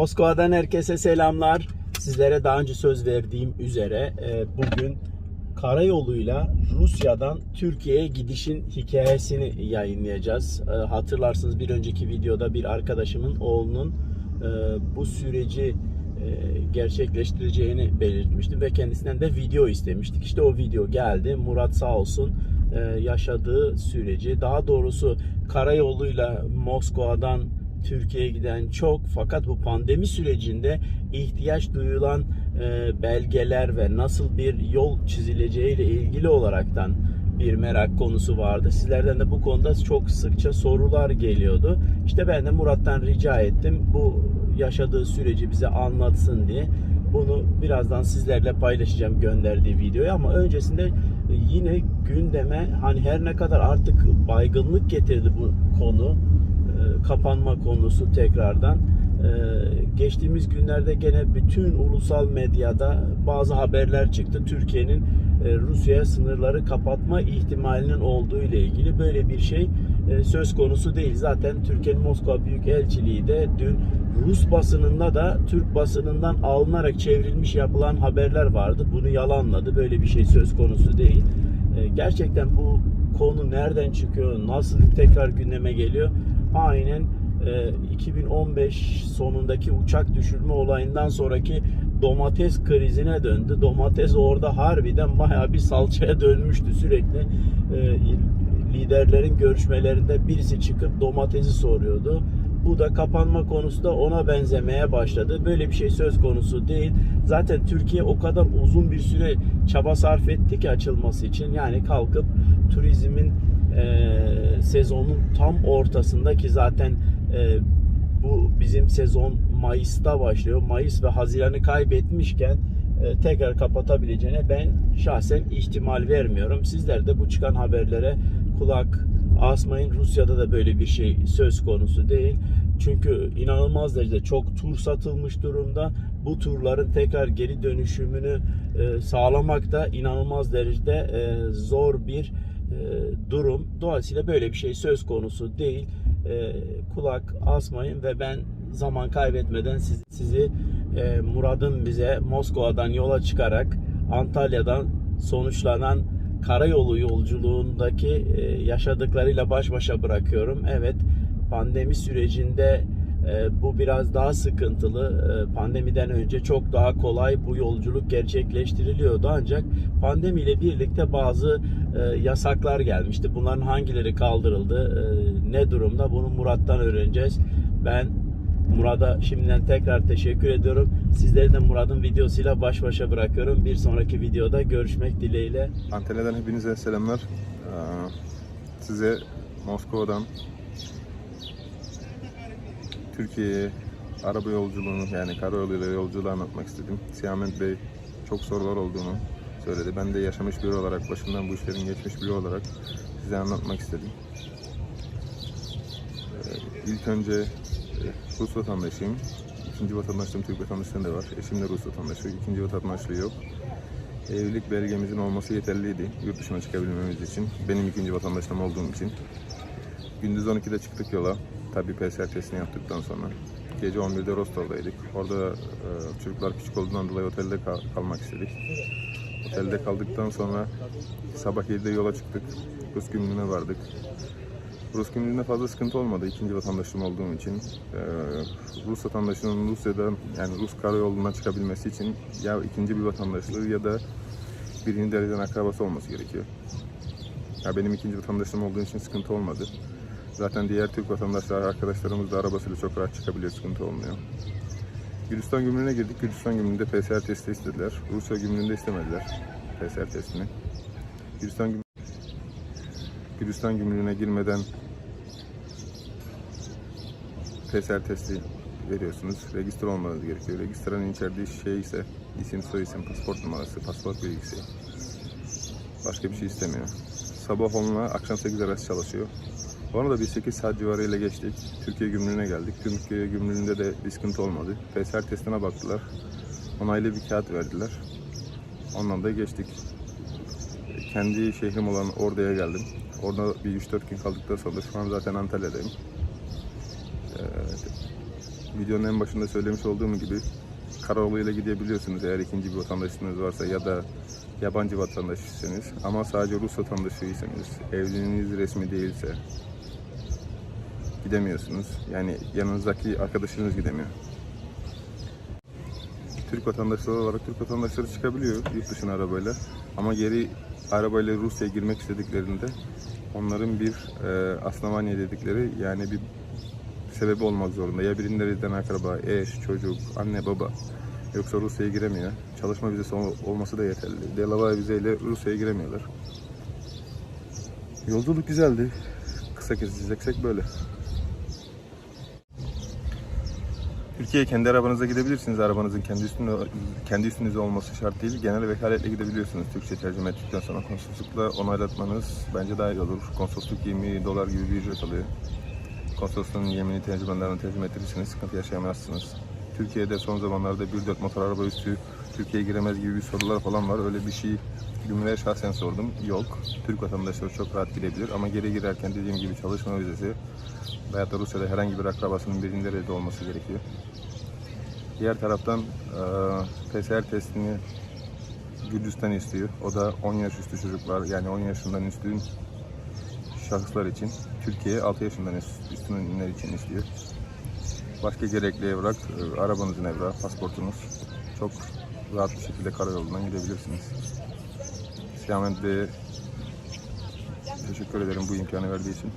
Moskova'dan herkese selamlar. Sizlere daha önce söz verdiğim üzere e, bugün karayoluyla Rusya'dan Türkiye'ye gidişin hikayesini yayınlayacağız. E, Hatırlarsınız bir önceki videoda bir arkadaşımın oğlunun e, bu süreci gerçekleştireceğini belirtmiştim ve kendisinden de video istemiştik. İşte o video geldi. Murat sağ olsun yaşadığı süreci daha doğrusu karayoluyla Moskova'dan Türkiye'ye giden çok fakat bu pandemi sürecinde ihtiyaç duyulan e, belgeler ve nasıl bir yol çizileceği ile ilgili olaraktan bir merak konusu vardı. Sizlerden de bu konuda çok sıkça sorular geliyordu. İşte ben de Murat'tan rica ettim bu yaşadığı süreci bize anlatsın diye. Bunu birazdan sizlerle paylaşacağım gönderdiği videoyu ama öncesinde yine gündeme hani her ne kadar artık baygınlık getirdi bu konu kapanma konusu tekrardan. E, geçtiğimiz günlerde gene bütün ulusal medyada bazı haberler çıktı. Türkiye'nin e, Rusya'ya sınırları kapatma ihtimalinin olduğu ile ilgili böyle bir şey e, söz konusu değil. Zaten Türkiye'nin Moskova Büyükelçiliği de dün Rus basınında da Türk basınından alınarak çevrilmiş yapılan haberler vardı. Bunu yalanladı. Böyle bir şey söz konusu değil. E, gerçekten bu konu nereden çıkıyor, nasıl tekrar gündeme geliyor? Aynen e, 2015 sonundaki uçak düşürme olayından sonraki domates krizine döndü. Domates orada harbiden bayağı bir salçaya dönmüştü sürekli. E, liderlerin görüşmelerinde birisi çıkıp domatesi soruyordu. Bu da kapanma konusu da ona benzemeye başladı. Böyle bir şey söz konusu değil. Zaten Türkiye o kadar uzun bir süre çaba sarf etti ki açılması için. Yani kalkıp turizmin e, sezonun tam ortasında ki zaten e, bu bizim sezon Mayıs'ta başlıyor. Mayıs ve Haziran'ı kaybetmişken e, tekrar kapatabileceğine ben şahsen ihtimal vermiyorum. Sizler de bu çıkan haberlere kulak asmayın. Rusya'da da böyle bir şey söz konusu değil. Çünkü inanılmaz derecede çok tur satılmış durumda. Bu turların tekrar geri dönüşümünü e, sağlamak da inanılmaz derecede e, zor bir durum. Dolayısıyla böyle bir şey söz konusu değil. E, kulak asmayın ve ben zaman kaybetmeden siz- sizi e, Murad'ın bize Moskova'dan yola çıkarak Antalya'dan sonuçlanan karayolu yolculuğundaki e, yaşadıklarıyla baş başa bırakıyorum. Evet pandemi sürecinde e, bu biraz daha sıkıntılı. E, pandemiden önce çok daha kolay bu yolculuk gerçekleştiriliyordu ancak pandemiyle birlikte bazı e, yasaklar gelmişti. Bunların hangileri kaldırıldı? e, ne durumda? Bunu Murat'tan öğreneceğiz. Ben Murat'a şimdiden tekrar teşekkür ediyorum. Sizleri de Murat'ın videosuyla baş başa bırakıyorum. Bir sonraki videoda görüşmek dileğiyle. Antalya'dan hepinize selamlar. Ee, Size Moskova'dan Türkiye'ye araba yolculuğunu yani karayoluyla yolculuğu anlatmak istedim. Siyamet Bey çok sorular olduğunu söyledi. Ben de yaşamış biri olarak, başımdan bu işlerin geçmiş biri olarak size anlatmak istedim. Ee, İlk önce e, Rus vatandaşıyım. İkinci vatandaşlığım Türk vatandaşlığım da var. Eşim de Rus vatandaşı. İkinci vatandaşlığı yok. Evlilik belgemizin olması yeterliydi yurt dışına çıkabilmemiz için. Benim ikinci vatandaşlığım olduğum için. Gündüz 12'de çıktık yola. Tabii PCR testini yaptıktan sonra. Gece 11'de Rostov'daydık. Orada e, çocuklar küçük olduğundan dolayı otelde kal- kalmak istedik. Otelde kaldıktan sonra sabah 7'de yola çıktık. Rus gümrüğüne vardık. Rus gümrüğünde fazla sıkıntı olmadı ikinci vatandaşlığım olduğum için. Ee, Rus vatandaşının Rusya'da yani Rus karayoluna çıkabilmesi için ya ikinci bir vatandaşlığı ya da birinci dereceden akrabası olması gerekiyor. Ya benim ikinci vatandaşlığım olduğu için sıkıntı olmadı. Zaten diğer Türk vatandaşlar arkadaşlarımız da arabasıyla çok rahat çıkabiliyor, sıkıntı olmuyor. Gürcistan gümrüğüne girdik. Gürcistan gümrüğünde PCR testi istediler. Rusya gümrüğünde istemediler PCR testini. Gürcistan gümrüğü Gürcistan gümrüğüne girmeden PCR testi veriyorsunuz. Registre olmanız gerekiyor. Registranın içerdiği şey ise isim, soyisim, pasaport numarası, pasaport bilgisi. Başka bir şey istemiyor. Sabah 10 ile akşam 8 arası çalışıyor. Onu da bir 8 saat civarıyla geçtik. Türkiye gümrüğüne geldik. Türkiye gümrüğünde de bir sıkıntı olmadı. PCR testine baktılar. Onaylı bir kağıt verdiler. Ondan da geçtik kendi şehrim olan Ordu'ya geldim. Orada bir 3-4 gün kaldıktan sonra şu an zaten Antalya'dayım. Ee, videonun en başında söylemiş olduğum gibi karayoluyla gidebiliyorsunuz eğer ikinci bir vatandaşınız varsa ya da yabancı vatandaşıysanız ama sadece Rus vatandaşıysanız evliliğiniz resmi değilse gidemiyorsunuz. Yani yanınızdaki arkadaşınız gidemiyor. Türk vatandaşları olarak Türk vatandaşları çıkabiliyor yurt dışına arabayla. Ama geri arabayla Rusya'ya girmek istediklerinde onların bir e, asnavanya dedikleri yani bir sebebi olmak zorunda. Ya birilerinden akraba, eş, çocuk, anne, baba. Yoksa Rusya'ya giremiyor. Çalışma vizesi ol- olması da yeterli. Delava vizeyle Rusya'ya giremiyorlar. Yolculuk güzeldi. Kısa keseceksek böyle. Türkiye'ye kendi arabanızla gidebilirsiniz. Arabanızın kendi üstünde kendi üstünüzde olması şart değil. Genel vekaletle gidebiliyorsunuz. Türkçe tercüme ettikten sonra konsoloslukla onaylatmanız bence daha iyi olur. Konsolosluk 20 dolar gibi bir ücret alıyor. Konsolosluğun yemini tercümanlarını tercüme ettirirseniz sıkıntı yaşayamazsınız. Türkiye'de son zamanlarda 1.4 motor araba üstü Türkiye'ye giremez gibi bir sorular falan var. Öyle bir şey gümrüğe şahsen sordum. Yok. Türk vatandaşları çok rahat girebilir ama geri girerken dediğim gibi çalışma vizesi veyahut da Rusya'da herhangi bir akrabasının birinde de olması gerekiyor. Diğer taraftan eee, PCR testini Gürcistan istiyor. O da 10 yaş üstü çocuklar yani 10 yaşından üstün şahıslar için. Türkiye 6 yaşından üst- üstünler için istiyor. Başka gerekli evrak, e, arabanızın evrağı, pasportunuz. Çok rahat bir şekilde karayolundan gidebilirsiniz. Siyahmet Bey'e teşekkür ederim bu imkanı verdiği için.